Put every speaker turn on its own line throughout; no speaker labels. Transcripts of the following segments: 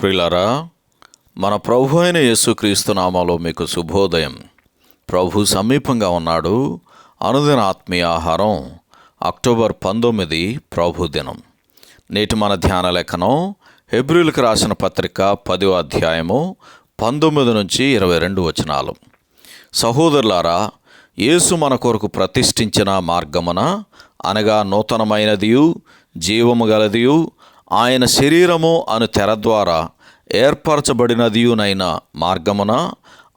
ప్రియులారా మన ప్రభు అయిన యేసుక్రీస్తు నామాలో మీకు శుభోదయం. ప్రభు సమీపంగా ఉన్నాడు. అనుదిన ఆత్మీయ ఆహారం అక్టోబర్ పంతొమ్మిది ప్రభు దినం. నేటి మన ధ్యాన లేఖనం హెబ్రిల్కి రాసిన పత్రిక పదో అధ్యాయము పంతొమ్మిది నుంచి ఇరవై రెండు వచనాలు. సహోదరులారా యేసు మన కొరకు ప్రతిష్ఠించిన మార్గమున అనగా నూతనమైనదియు జీవము గలదియు ఆయన శరీరము అను తెర ద్వారా ఏర్పరచబడినదియునైన మార్గమున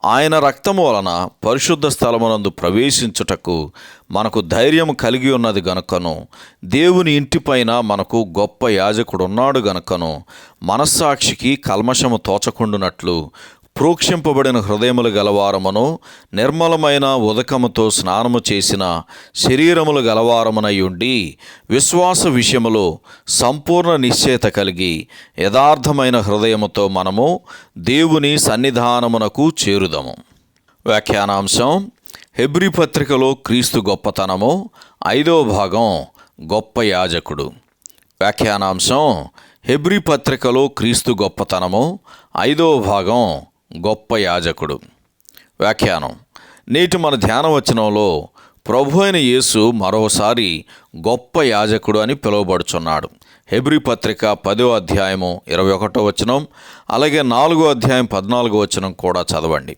ఆయన రక్తము వలన పరిశుద్ధ స్థలమునందు ప్రవేశించుటకు మనకు ధైర్యం కలిగి ఉన్నది గనుకను దేవుని ఇంటిపైన మనకు గొప్ప యాజకుడున్నాడు గనుకను మనస్సాక్షికి కల్మషము తోచకుండునట్లు ప్రోక్షింపబడిన హృదయములు గలవారమును నిర్మలమైన ఉదకముతో స్నానము చేసిన శరీరములు గలవారమునయుండి విశ్వాస విషయములో సంపూర్ణ నిశ్చయత కలిగి యథార్థమైన హృదయముతో మనము దేవుని సన్నిధానమునకు చేరుదము. వ్యాఖ్యానాంశం హెబ్రి పత్రికలో క్రీస్తు గొప్పతనము ఐదవ భాగం గొప్ప యాజకుడు. వ్యాఖ్యానాంశం హెబ్రి పత్రికలో క్రీస్తు గొప్పతనము ఐదవ భాగం గొప్ప యాజకుడు. వ్యాఖ్యానం. నేటి మన ధ్యాన వచనంలో ప్రభు అయిన యేసు మరోసారి గొప్ప యాజకుడు అని పిలువబడుచున్నాడు. హెబ్రి పత్రిక పదో అధ్యాయము ఇరవై ఒకటో వచనం అలాగే నాలుగో అధ్యాయం పద్నాలుగో వచనం కూడా చదవండి.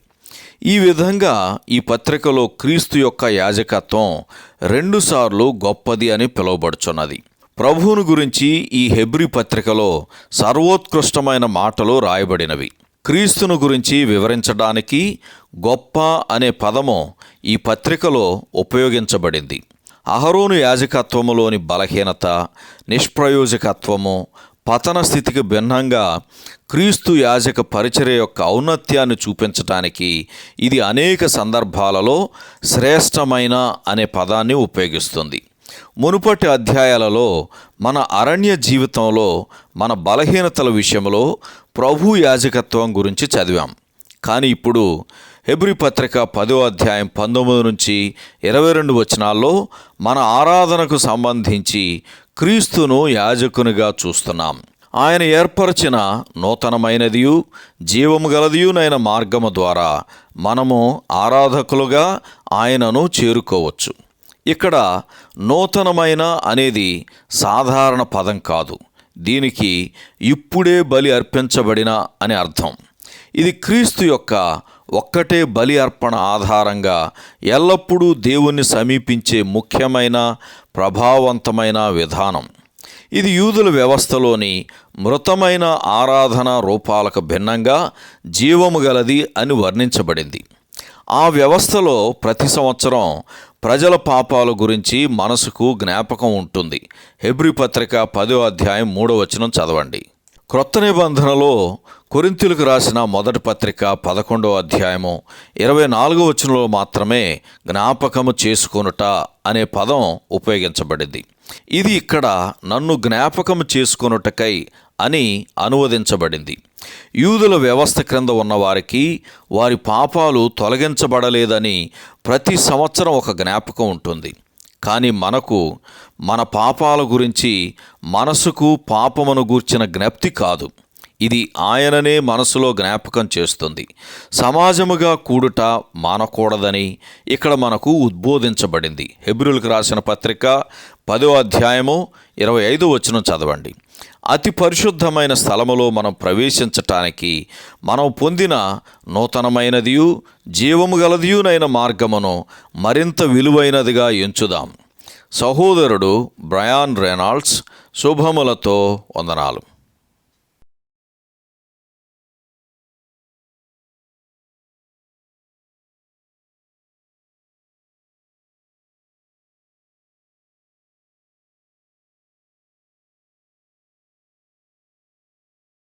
ఈ విధంగా ఈ పత్రికలో క్రీస్తు యొక్క యాజకత్వం రెండుసార్లు గొప్పది అని పిలువబడుచున్నది. ప్రభువును గురించి ఈ హెబ్రి పత్రికలో సర్వోత్కృష్టమైన మాటలు రాయబడినవి. క్రీస్తును గురించి వివరించడానికి గొప్ప అనే పదము ఈ పత్రికలో ఉపయోగించబడింది. అహరోను యాజకత్వములోని బలహీనత నిష్ప్రయోజకత్వము పతన స్థితికి భిన్నంగా క్రీస్తు యాజక పరిచర్య యొక్క ఔన్నత్యాన్ని చూపించటానికి ఇది అనేక సందర్భాలలో శ్రేష్టమైన అనే పదాన్ని ఉపయోగిస్తుంది. మునుపటి అధ్యాయాలలో మన అరణ్య జీవితంలో మన బలహీనతల విషయంలో ప్రభు యాజకత్వం గురించి చదివాం. కానీ ఇప్పుడు హెబ్రి పత్రిక పదో అధ్యాయం పంతొమ్మిది నుంచి ఇరవై రెండు వచనాల్లో మన ఆరాధనకు సంబంధించి క్రీస్తును యాజకునిగా చూస్తున్నాం. ఆయన ఏర్పరచిన నూతనమైనదియు జీవము గలదియునైన మార్గము ద్వారా మనము ఆరాధకులుగా ఆయనను చేరుకోవచ్చు. ఇక్కడ నూతనమైన అనేది సాధారణ పదం కాదు. దీనికి ఇప్పుడే బలి అర్పించబడిన అని అర్థం. ఇది క్రీస్తు యొక్క ఒక్కటే బలి అర్పణ ఆధారంగా ఎల్లప్పుడూ దేవుణ్ణి సమీపించే ముఖ్యమైన ప్రభావవంతమైన విధానం. ఇది యూదుల వ్యవస్థలోని మృతమైన ఆరాధన రూపాలకు భిన్నంగా జీవము గలది అని వర్ణించబడింది. ఆ వ్యవస్థలో ప్రతి సంవత్సరం ప్రజల పాపాల గురించి మనసుకు జ్ఞాపకం ఉంటుంది. హెబ్రి పత్రిక పదో అధ్యాయం మూడో వచనం చదవండి. క్రొత్త నిబంధనలో కొరింతులకు రాసిన మొదటి పత్రిక పదకొండో అధ్యాయము ఇరవై నాలుగో వచనంలో మాత్రమే జ్ఞాపకము చేసుకొనుట అనే పదం ఉపయోగించబడింది. ఇది ఇక్కడ నన్ను జ్ఞాపకము చేసుకొనుటకై అని అనువదించబడింది. యూదుల వ్యవస్థ క్రింద ఉన్నవారికి వారి పాపాలు తొలగించబడలేదని ప్రతి సంవత్సరం ఒక జ్ఞాపకం ఉంటుంది. కానీ మనకు మన పాపాల గురించి మనసుకు పాపమును గూర్చిన జ్ఞప్తి కాదు. ఇది ఆయననే మనసులో జ్ఞాపకం చేస్తుంది. సమాజముగా కూడుట మానకూడదని ఇక్కడ మనకు ఉద్బోధించబడింది. హెబ్రిల్కి రాసిన పత్రిక పదో అధ్యాయము ఇరవై ఐదు వచనం చదవండి. అతి పరిశుద్ధమైన స్థలములో మనం ప్రవేశించటానికి మనం పొందిన నూతనమైనదియు జీవము గలదియునైన మార్గమును మరింత విలువైనదిగా ఎంచుదాం. సహోదరుడు బ్రయాన్ రెనాల్డ్స్ శుభములతో వందనాలు.